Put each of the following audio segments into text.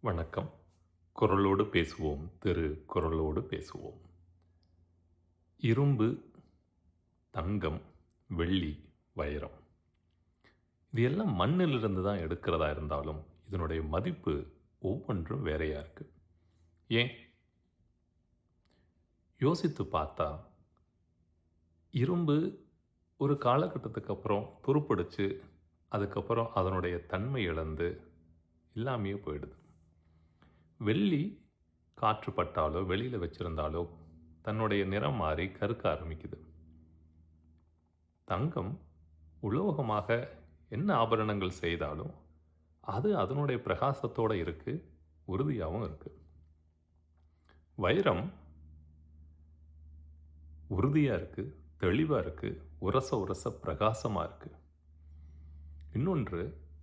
வணக்கம். குரலோடு பேசுவோம். திரு குரலோடு பேசுவோம். இரும்பு தங்கம் வெள்ளி வைரம். இது எல்லாம் மண்ணிலிருந்து தான் எடுக்கிறதா இருந்தாலும் இதனுடைய மதிப்பு ஒவ்வொன்றும் வேறையாக இருக்குது ஏன்? யோசித்து பார்த்தா இரும்பு ஒரு காலகட்டத்துக்கு அப்புறம் துருப்பிடிச்சு அதுக்கப்புறம் அதனுடைய தன்மை இழந்து இல்லாமையே போயிடுது. வெள்ளி காற்று பட்டாலோ வெளியில் வச்சிருந்தாலோ தன்னுடைய நிறம் மாறி கருக்க ஆரம்பிக்குது. தங்கம் உலோகமாக என்ன ஆபரணங்கள் செய்தாலும் அது அதனுடைய பிரகாசத்தோடு இருக்குது உறுதியாகவும் இருக்குது வைரம் உறுதியாக இருக்குது தெளிவாக இருக்குது உரச உரச பிரகாசமாக இருக்குது இன்னொன்று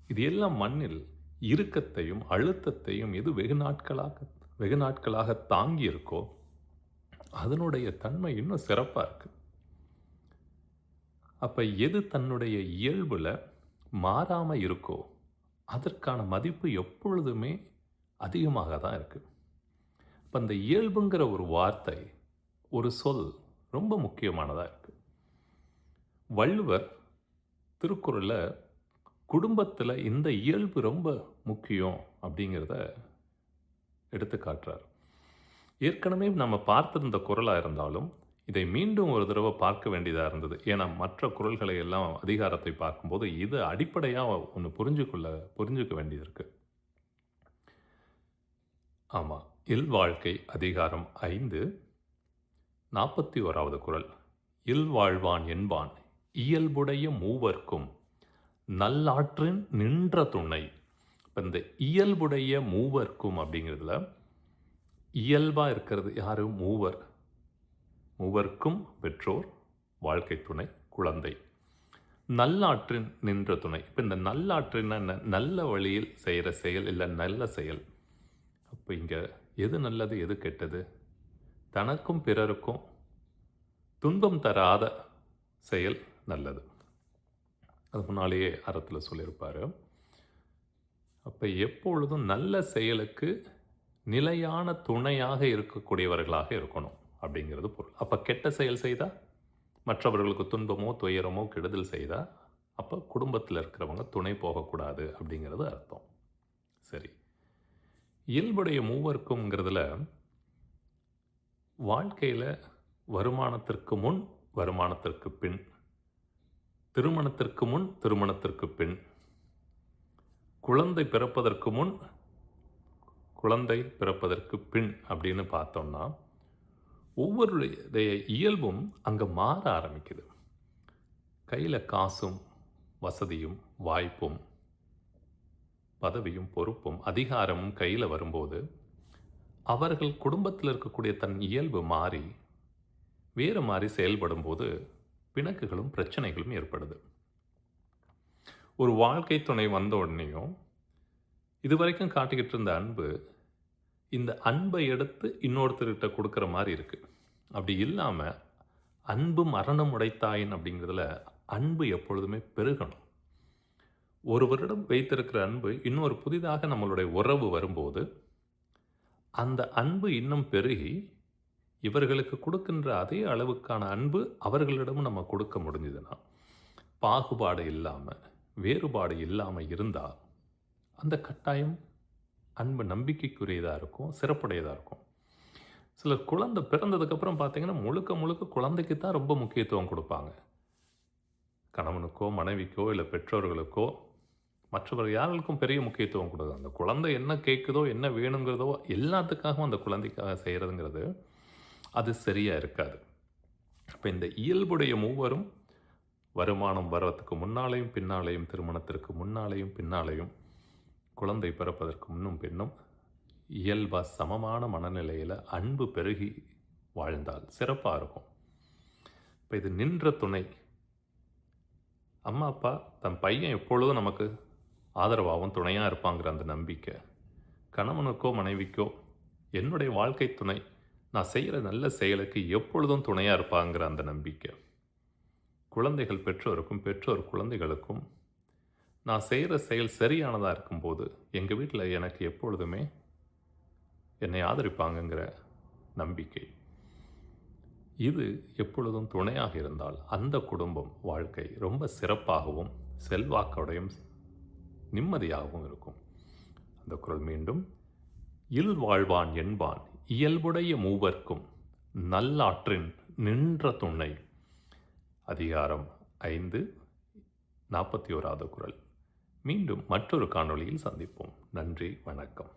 இது எல்லாம் மண்ணில் இறுக்கத்தையும் அழுத்தத்தையும் எது வெகு நாட்களாக வெகு நாட்களாக தாங்கி இருக்கோ அதனுடைய தன்மை இன்னும் சிறப்பாக இருக்குது அப்போ எது தன்னுடைய இயல்பில் மாறாமல் இருக்கோ அதற்கான மதிப்பு எப்பொழுதுமே அதிகமாக தான் இருக்குது இப்போ அந்த இயல்புங்கிற ஒரு வார்த்தை ஒரு சொல் ரொம்ப முக்கியமானதாக இருக்குது வள்ளுவர் திருக்குறளில் குடும்பத்தில் இந்த இயல்பு ரொம்ப முக்கியம் அப்படிங்கிறத எடுத்து காட்டுறார். ஏற்கனவே நம்ம பார்த்திருந்த குரலாக இருந்தாலும் இதை மீண்டும் ஒரு தடவை பார்க்க வேண்டியதாக இருந்தது. ஏன்னா மற்ற குரல்களை எல்லாம் அதிகாரத்தை பார்க்கும்போது இது அடிப்படையாக ஒன்று புரிஞ்சுக்கொள்ள புரிஞ்சுக்க வேண்டியது இருக்குது ஆமாம் இல் வாழ்க்கை அதிகாரம் ஐந்து நாற்பத்தி ஓராவது குரல். இல்வாழ்வான் என்பான் இயல்புடைய மூவர்க்கும் நல்லாற்றின் நின்ற துணை. இப்போ இந்த இயல்புடைய மூவர்க்கும் அப்படிங்கிறதுல இயல்பாக இருக்கிறது யார்? மூவர். மூவர்க்கும் பெற்றோர் வாழ்க்கை துணை குழந்தை. நல்லாற்றின் நின்ற துணை. இப்போ இந்த நல்லாற்றின் என்ன? நல்ல வழியில் செய்கிற செயல் இல்லை நல்ல செயல். அப்போ இங்கே எது நல்லது எது கெட்டது? தனக்கும் பிறருக்கும் துன்பம் தராத செயல் நல்லது. அது முன்னாலேயே அறத்தில் சொல்லியிருப்பார். அப்போ எப்பொழுதும் நல்ல செயலுக்கு நிலையான துணையாக இருக்கக்கூடியவர்களாக இருக்கணும் அப்படிங்கிறது பொருள். அப்போ கெட்ட செயல் செய்தால் மற்றவர்களுக்கு துன்பமோ துயரமோ கெடுதல் செய்தால் அப்போ குடும்பத்தில் இருக்கிறவங்க துணை போகக்கூடாது அப்படிங்கிறது அர்த்தம். சரி. இயல்புடைய மூவர்க்கும்ங்கிறதுல வாழ்க்கையில் வருமானத்திற்கு முன் வருமானத்திற்கு பின் திருமணத்திற்கு முன் திருமணத்திற்கு பின். குழந்தை பிறப்பதற்கு முன் குழந்தை பிறப்பதற்கு பின் அப்படின்னு பார்த்தோம்னா ஒவ்வொருடைய இயல்பும் அங்கே மாற ஆரம்பிக்குது. கையில் காசும் வசதியும் வாய்ப்பும் பதவியும் பொறுப்பும் அதிகாரமும் கையில் வரும்போது அவர்கள் குடும்பத்தில் இருக்கக்கூடிய தன் இயல்பு மாறி வேறு மாதிரி செயல்படும்போது பிணக்குகளும் பிரச்சனைகளும் ஏற்படுது. ஒரு வாழ்க்கை துணை வந்த உடனேயும் இதுவரைக்கும் காட்டிக்கிட்டு இருந்த அன்பு இந்த அன்பை எடுத்து இன்னொருத்தர்கிட்ட கொடுக்குற மாதிரி இருக்குது அப்படி இல்லாமல் அன்பு மரணம் உடைத்தாயின் அப்படிங்கிறதுல அன்பு எப்பொழுதுமே பெருகணும். ஒருவரிடம் வைத்திருக்கிற அன்பு இன்னொரு புதிதாக நம்மளுடைய உறவு வரும்போது அந்த அன்பு இன்னும் பெருகி இவர்களுக்கு கொடுக்கின்ற அதே அளவுக்கான அன்பு அவர்களிடமும் நம்ம கொடுக்க முடிஞ்சதுன்னா பாகுபாடு இல்லாமல் வேறுபாடு இல்லாமல் இருந்தால் அந்த கட்டாயம் அன்பு நம்பிக்கைக்குரியதாக இருக்கும் சிறப்புடையதாக இருக்கும். சிலர் குழந்தை பிறந்ததுக்கப்புறம் பார்த்தீங்கன்னா முழுக்க முழுக்க குழந்தைக்கு தான் ரொம்ப முக்கியத்துவம் கொடுப்பாங்க. கணவனுக்கோ மனைவிக்கோ இல்லை பெற்றோர்களுக்கோ மற்றவர் யாருக்கும் பெரிய முக்கியத்துவம் கொடுக்குது. அந்த குழந்தை என்ன கேட்குதோ என்ன வேணுங்கிறதோ எல்லாத்துக்காகவும் அந்த குழந்தைக்காக செய்கிறதுங்கிறது அது சரியாக இருக்காது. இப்போ இந்த இயல்புடைய மூவரும் வருமானம் வர்றதுக்கு முன்னாலேயும் பின்னாலேயும் திருமணத்திற்கு முன்னாலேயும் பின்னாலேயும் குழந்தை பிறப்பதற்கு முன்னும் பின்னும் இயல்பாக சமமான மனநிலையில் அன்பு பெருகி வாழ்ந்தால் சிறப்பாக இருக்கும். இப்போ இது நின்ற துணை. அம்மா அப்பா தன் பையன் எப்பொழுதும் நமக்கு ஆதரவாகவும் துணையாக இருப்பாங்கிற அந்த நம்பிக்கை. கணவனுக்கோ மனைவிக்கோ என்னுடைய வாழ்க்கை துணை நான் செய்கிற நல்ல செயலுக்கு எப்பொழுதும் துணையாக இருப்பாங்கிற அந்த நம்பிக்கை. குழந்தைகள் பெற்றோருக்கும் பெற்றோர் குழந்தைகளுக்கும் நான் செய்கிற செயல் சரியானதாக இருக்கும்போது எங்கள் வீட்டில் எனக்கு எப்பொழுதுமே என்னை ஆதரிப்பாங்கங்கிற நம்பிக்கை. இது எப்பொழுதும் துணையாக இருந்தால் அந்த குடும்பம் வாழ்க்கை ரொம்ப சிறப்பாகவும் செல்வாக்கோடையும் நிம்மதியாகவும் இருக்கும். அந்த குரல் மீண்டும் இல் வாழ்வான் என்பான் இயல்புடைய மூவர்க்கும் நல்லாற்றின் நின்ற துணை. அதிகாரம் ஐந்து நாற்பத்தி ஓராவது குரல். மீண்டும் மற்றொரு காணொளியில் சந்திப்போம். நன்றி வணக்கம்.